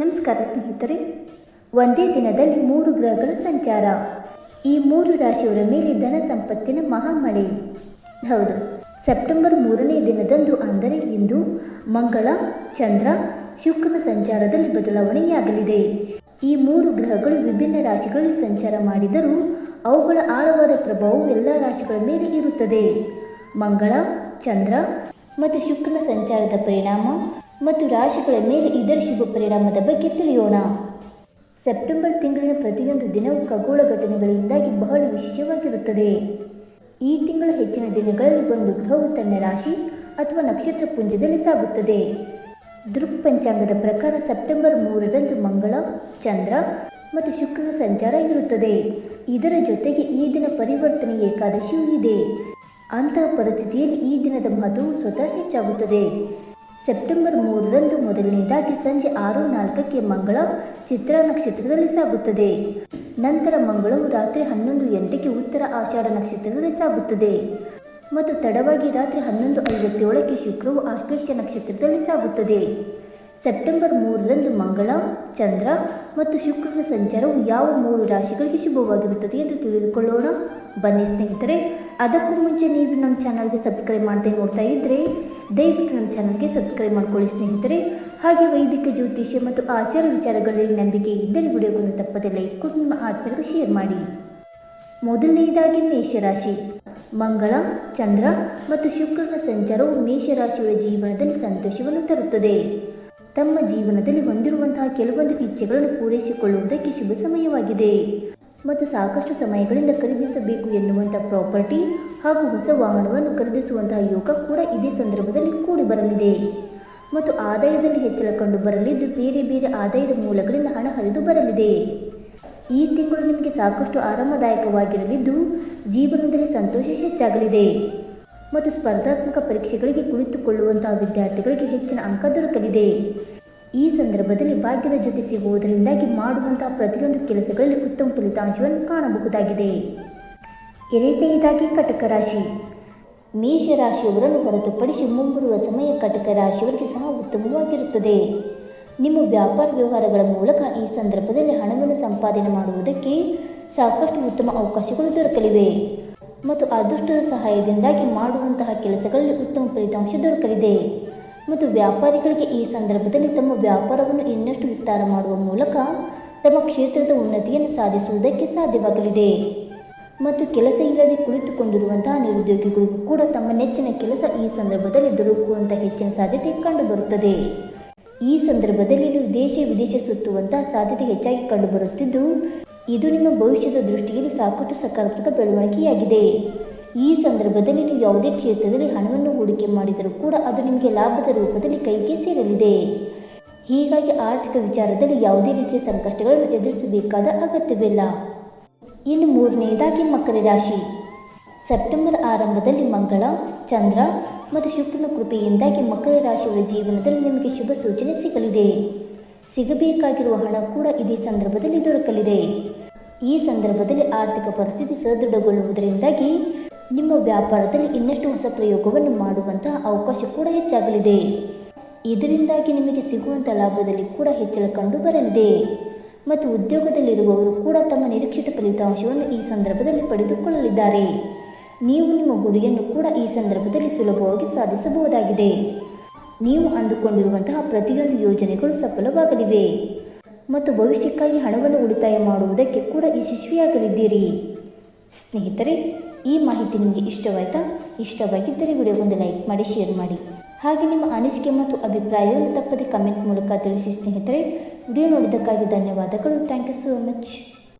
ನಮಸ್ಕಾರ ಸ್ನೇಹಿತರೆ. ಒಂದೇ ದಿನದಲ್ಲಿ ಮೂರು ಗ್ರಹಗಳ ಸಂಚಾರ. ಈ ಮೂರು ರಾಶಿಯವರ ಮೇಲೆ ಧನ ಸಂಪತ್ತಿನ ಮಹಾಮಳೆ. ಹೌದು, ಸೆಪ್ಟೆಂಬರ್ ಮೂರನೇ ದಿನದಂದು ಅಂದರೆ ಇಂದು ಮಂಗಳ, ಚಂದ್ರ, ಶುಕ್ರನ ಸಂಚಾರದಲ್ಲಿ ಬದಲಾವಣೆಯಾಗಲಿದೆ. ಈ ಮೂರು ಗ್ರಹಗಳು ವಿಭಿನ್ನ ರಾಶಿಗಳಲ್ಲಿ ಸಂಚಾರ ಮಾಡಿದರೂ ಅವುಗಳ ಆಳವಾದ ಪ್ರಭಾವವು ಎಲ್ಲ ರಾಶಿಗಳ ಮೇಲೆ ಇರುತ್ತದೆ. ಮಂಗಳ, ಚಂದ್ರ ಮತ್ತು ಶುಕ್ರನ ಸಂಚಾರದ ಪರಿಣಾಮ ಮತ್ತು ರಾಶಿಗಳ ಮೇಲೆ ಇದರ ಶುಭ ಪರಿಣಾಮದ ಬಗ್ಗೆ ತಿಳಿಯೋಣ. ಸೆಪ್ಟೆಂಬರ್ ತಿಂಗಳಿನ ಪ್ರತಿಯೊಂದು ದಿನವೂ ಖಗೋಳ ಘಟನೆಗಳಿಂದಾಗಿ ಬಹಳ ವಿಶೇಷವಾಗಿರುತ್ತದೆ. ಈ ತಿಂಗಳ ಹೆಚ್ಚಿನ ದಿನಗಳಲ್ಲಿ ಒಂದು ಗ್ರಹವು ತನ್ನ ರಾಶಿ ಅಥವಾ ನಕ್ಷತ್ರ ಪುಂಜದಲ್ಲಿ ಸಾಗುತ್ತದೆ. ದೃಕ್ ಪಂಚಾಂಗದ ಪ್ರಕಾರ ಸೆಪ್ಟೆಂಬರ್ ಮೂರರಂದು ಮಂಗಳ, ಚಂದ್ರ ಮತ್ತು ಶುಕ್ರನ ಸಂಚಾರ ಇರುತ್ತದೆ. ಇದರ ಜೊತೆಗೆ ಈ ದಿನ ಪರಿವರ್ತನೆ ಏಕಾದಶಿಯೂ ಇದೆ. ಅಂತಹ ಪರಿಸ್ಥಿತಿಯಲ್ಲಿ ಈ ದಿನದ ಮಹತ್ವವು ಸ್ವತಃ ಹೆಚ್ಚಾಗುತ್ತದೆ. ಸೆಪ್ಟೆಂಬರ್ ಮೂರರಂದು ಮೊದಲನೇದಾಗಿ ಸಂಜೆ ಆರು ನಾಲ್ಕಕ್ಕೆ ಮಂಗಳ ಚಿತ್ರ ನಕ್ಷತ್ರದಲ್ಲಿ ಸಾಗುತ್ತದೆ. ನಂತರ ಮಂಗಳವು ರಾತ್ರಿ ಹನ್ನೊಂದು ಎಂಟಕ್ಕೆ ಉತ್ತರ ಆಷಾಢ ನಕ್ಷತ್ರದಲ್ಲಿ ಸಾಗುತ್ತದೆ. ಮತ್ತು ತಡವಾಗಿ ರಾತ್ರಿ ಹನ್ನೊಂದು ಐವತ್ತೇಳಕ್ಕೆ ಶುಕ್ರವು ಆಶ್ಲೇಷ ನಕ್ಷತ್ರದಲ್ಲಿ ಸಾಗುತ್ತದೆ. ಸೆಪ್ಟೆಂಬರ್ ಮೂರರಂದು ಮಂಗಳ, ಚಂದ್ರ ಮತ್ತು ಶುಕ್ರನ ಸಂಚಾರವು ಯಾವ ಮೂರು ರಾಶಿಗಳಿಗೆ ಶುಭವಾಗಿರುತ್ತದೆ ಎಂದು ತಿಳಿದುಕೊಳ್ಳೋಣ. ಬನ್ನಿ ಸ್ನೇಹಿತರೆ ಅದಕ್ಕೂ ಮುಂಚೆ ನೀವು ನಮ್ಮ ಚಾನಲ್ಗೆ ಸಬ್ಸ್ಕ್ರೈಬ್ ಮಾಡದೆ ನೋಡ್ತಾ ಇದ್ದರೆ ದಯವಿಟ್ಟು ನಮ್ಮ ಚಾನಲ್ಗೆ ಸಬ್ಸ್ಕ್ರೈಬ್ ಮಾಡ್ಕೊಳ್ಳಿ ಸ್ನೇಹಿತರೆ. ಹಾಗೆ ವೈದಿಕ ಜ್ಯೋತಿಷ್ಯ ಮತ್ತು ಆಚಾರ ವಿಚಾರಗಳಲ್ಲಿ ನಂಬಿಕೆ ಇದ್ದರೆ ವಿಡಿಯೋಗಳನ್ನು ತಪ್ಪದೆ ಲೈಕ್ ಕೊಟ್ಟು ನಿಮ್ಮ ಶೇರ್ ಮಾಡಿ. ಮೊದಲನೆಯದಾಗಿ ಮೇಷರಾಶಿ. ಮಂಗಳ, ಚಂದ್ರ ಮತ್ತು ಶುಕ್ರನ ಸಂಚಾರವು ಮೇಷರಾಶಿಯವರ ಜೀವನದಲ್ಲಿ ಸಂತೋಷವನ್ನು ತರುತ್ತದೆ. ತಮ್ಮ ಜೀವನದಲ್ಲಿ ಹೊಂದಿರುವಂತಹ ಕೆಲವೊಂದು ಇಚ್ಛೆಗಳನ್ನು ಪೂರೈಸಿಕೊಳ್ಳುವುದಕ್ಕೆ ಶುಭ ಸಮಯವಾಗಿದೆ. ಮತ್ತು ಸಾಕಷ್ಟು ಸಮಯಗಳಿಂದ ಖರೀದಿಸಬೇಕು ಎನ್ನುವಂಥ ಪ್ರಾಪರ್ಟಿ ಹಾಗೂ ಹೊಸ ವಾಹನವನ್ನು ಖರೀದಿಸುವಂತಹ ಯೋಗ ಕೂಡ ಇದೇ ಸಂದರ್ಭದಲ್ಲಿ ಕೂಡಿ ಬರಲಿದೆ ಮತ್ತು ಆದಾಯದಲ್ಲಿ ಹೆಚ್ಚಳ ಕಂಡು ಬರಲಿದ್ದು ಬೇರೆ ಬೇರೆ ಆದಾಯದ ಮೂಲಗಳಿಂದ ಹಣ ಹರಿದು ಬರಲಿದೆ. ಈ ತಿಂಗಳು ನಿಮಗೆ ಸಾಕಷ್ಟು ಆರಾಮದಾಯಕವಾಗಿರಲಿದ್ದು ಜೀವನದಲ್ಲಿ ಸಂತೋಷ ಹೆಚ್ಚಾಗಲಿದೆ. ಮತ್ತು ಸ್ಪರ್ಧಾತ್ಮಕ ಪರೀಕ್ಷೆಗಳಿಗೆ ಕುಳಿತುಕೊಳ್ಳುವಂತಹ ವಿದ್ಯಾರ್ಥಿಗಳಿಗೆ ಹೆಚ್ಚಿನ ಅಂಕ ದೊರಕಲಿದೆ. ಈ ಸಂದರ್ಭದಲ್ಲಿ ಭಾಗ್ಯದ ಜೊತೆ ಸಿಗುವುದರಿಂದಾಗಿ ಮಾಡುವಂತಹ ಪ್ರತಿಯೊಂದು ಕೆಲಸಗಳಲ್ಲಿ ಉತ್ತಮ ಫಲಿತಾಂಶವನ್ನು ಕಾಣಬಹುದಾಗಿದೆ. ಎರಡನೆಯದಾಗಿ ಕಟಕ ರಾಶಿ. ಮೇಷರಾಶಿಯವರನ್ನು ಹೊರತುಪಡಿಸಿ ಮುಂಬರುವ ಸಮಯ ಕಟಕ ರಾಶಿಯವರಿಗೆ ಸಹ ಉತ್ತಮವಾಗಿರುತ್ತದೆ. ನಿಮ್ಮ ವ್ಯಾಪಾರ ವ್ಯವಹಾರಗಳ ಮೂಲಕ ಈ ಸಂದರ್ಭದಲ್ಲಿ ಹಣವನ್ನು ಸಂಪಾದನೆ ಮಾಡುವುದಕ್ಕೆ ಸಾಕಷ್ಟು ಉತ್ತಮ ಅವಕಾಶಗಳು ದೊರಕಲಿವೆ. ಮತ್ತು ಅದೃಷ್ಟದ ಸಹಾಯದಿಂದಾಗಿ ಮಾಡುವಂತಹ ಕೆಲಸಗಳಲ್ಲಿ ಉತ್ತಮ ಫಲಿತಾಂಶ ದೊರಕಲಿದೆ. ಮತ್ತು ವ್ಯಾಪಾರಿಗಳಿಗೆ ಈ ಸಂದರ್ಭದಲ್ಲಿ ತಮ್ಮ ವ್ಯಾಪಾರವನ್ನು ಇನ್ನಷ್ಟು ವಿಸ್ತಾರ ಮಾಡುವ ಮೂಲಕ ತಮ್ಮ ಕ್ಷೇತ್ರದ ಉನ್ನತಿಯನ್ನು ಸಾಧಿಸುವುದಕ್ಕೆ ಸಾಧ್ಯವಾಗಲಿದೆ. ಮತ್ತು ಕೆಲಸ ಇಲ್ಲದೆ ಕುಳಿತುಕೊಂಡಿರುವಂತಹ ನಿರುದ್ಯೋಗಿಗಳಿಗೂ ಕೂಡ ತಮ್ಮ ನೆಚ್ಚಿನ ಕೆಲಸ ಈ ಸಂದರ್ಭದಲ್ಲಿ ದೊರಕುವಂಥ ಹೆಚ್ಚಿನ ಸಾಧ್ಯತೆ ಕಂಡುಬರುತ್ತದೆ. ಈ ಸಂದರ್ಭದಲ್ಲಿ ನೀವು ದೇಶ ವಿದೇಶ ಸುತ್ತುವಂತಹ ಸಾಧ್ಯತೆ ಹೆಚ್ಚಾಗಿ ಕಂಡುಬರುತ್ತಿದ್ದು, ಇದು ನಿಮ್ಮ ಭವಿಷ್ಯದ ದೃಷ್ಟಿಯಲ್ಲಿ ಸಾಕಷ್ಟು ಸಕಾರಾತ್ಮಕ ಬೆಳವಣಿಗೆಯಾಗಿದೆ. ಈ ಸಂದರ್ಭದಲ್ಲಿ ನೀವು ಯಾವುದೇ ಕ್ಷೇತ್ರದಲ್ಲಿ ಹಣವನ್ನು ಹೂಡಿಕೆ ಮಾಡಿದರೂ ಕೂಡ ಅದು ನಿಮಗೆ ಲಾಭದ ರೂಪದಲ್ಲಿ ಕೈಗೆ ಸೇರಲಿದೆ. ಹೀಗಾಗಿ ಆರ್ಥಿಕ ವಿಚಾರದಲ್ಲಿ ಯಾವುದೇ ರೀತಿಯ ಸಂಕಷ್ಟಗಳನ್ನು ಎದುರಿಸಬೇಕಾದ ಅಗತ್ಯವಿಲ್ಲ. ಇನ್ನು ಮೂರನೆಯದಾಗಿ ಮಕರ ರಾಶಿ. ಸೆಪ್ಟೆಂಬರ್ ಆರಂಭದಲ್ಲಿ ಮಂಗಳ, ಚಂದ್ರ ಮತ್ತು ಶುಕ್ರನ ಕೃಪೆಯಿಂದಾಗಿ ಮಕರ ರಾಶಿಯವರ ಜೀವನದಲ್ಲಿ ನಿಮಗೆ ಶುಭ ಸೂಚನೆ ಸಿಗಲಿದೆ. ಸಿಗಬೇಕಾಗಿರುವ ಹಣ ಕೂಡ ಇದೇ ಸಂದರ್ಭದಲ್ಲಿ ದೊರಕಲಿದೆ. ಈ ಸಂದರ್ಭದಲ್ಲಿ ಆರ್ಥಿಕ ಪರಿಸ್ಥಿತಿ ಸದೃಢಗೊಳ್ಳುವುದರಿಂದಾಗಿ ನಿಮ್ಮ ವ್ಯಾಪಾರದಲ್ಲಿ ಇನ್ನಷ್ಟು ಹೊಸ ಪ್ರಯೋಗವನ್ನು ಮಾಡುವಂತಹ ಅವಕಾಶ ಕೂಡ ಹೆಚ್ಚಾಗಲಿದೆ. ಇದರಿಂದಾಗಿ ನಿಮಗೆ ಸಿಗುವಂಥ ಲಾಭದಲ್ಲಿ ಕೂಡ ಹೆಚ್ಚಳ ಕಂಡು ಬರಲಿದೆ ಮತ್ತು ಉದ್ಯೋಗದಲ್ಲಿರುವವರು ಕೂಡ ತಮ್ಮ ನಿರೀಕ್ಷಿತ ಫಲಿತಾಂಶವನ್ನು ಈ ಸಂದರ್ಭದಲ್ಲಿ ಪಡೆದುಕೊಳ್ಳಲಿದ್ದಾರೆ. ನೀವು ನಿಮ್ಮ ಗುರಿಯನ್ನು ಕೂಡ ಈ ಸಂದರ್ಭದಲ್ಲಿ ಸುಲಭವಾಗಿ ಸಾಧಿಸಬಹುದಾಗಿದೆ. ನೀವು ಅಂದುಕೊಂಡಿರುವಂತಹ ಪ್ರತಿಯೊಂದು ಯೋಜನೆಗಳು ಸಫಲವಾಗಲಿವೆ. ಮತ್ತು ಭವಿಷ್ಯಕ್ಕಾಗಿ ಹಣವನ್ನು ಉಳಿತಾಯ ಮಾಡುವುದಕ್ಕೆ ಕೂಡ ಯಶಸ್ವಿಯಾಗಲಿದ್ದೀರಿ. ಸ್ನೇಹಿತರೆ ಈ ಮಾಹಿತಿ ನಿಮಗೆ ಇಷ್ಟವಾಯಿತಾ? ಇಷ್ಟವಾಗಿದ್ದರೆ ವಿಡಿಯೋಗೊಂದು ಲೈಕ್ ಮಾಡಿ, ಶೇರ್ ಮಾಡಿ. ಹಾಗೆ ನಿಮ್ಮ ಅನಿಸಿಕೆ ಮತ್ತು ಅಭಿಪ್ರಾಯವನ್ನು ತಪ್ಪದೆ ಕಮೆಂಟ್ ಮೂಲಕ ತಿಳಿಸಿ ಸ್ನೇಹಿತರೆ. ವಿಡಿಯೋ ನೋಡಿದ್ದಕ್ಕಾಗಿ ಧನ್ಯವಾದಗಳು. Thank you so much.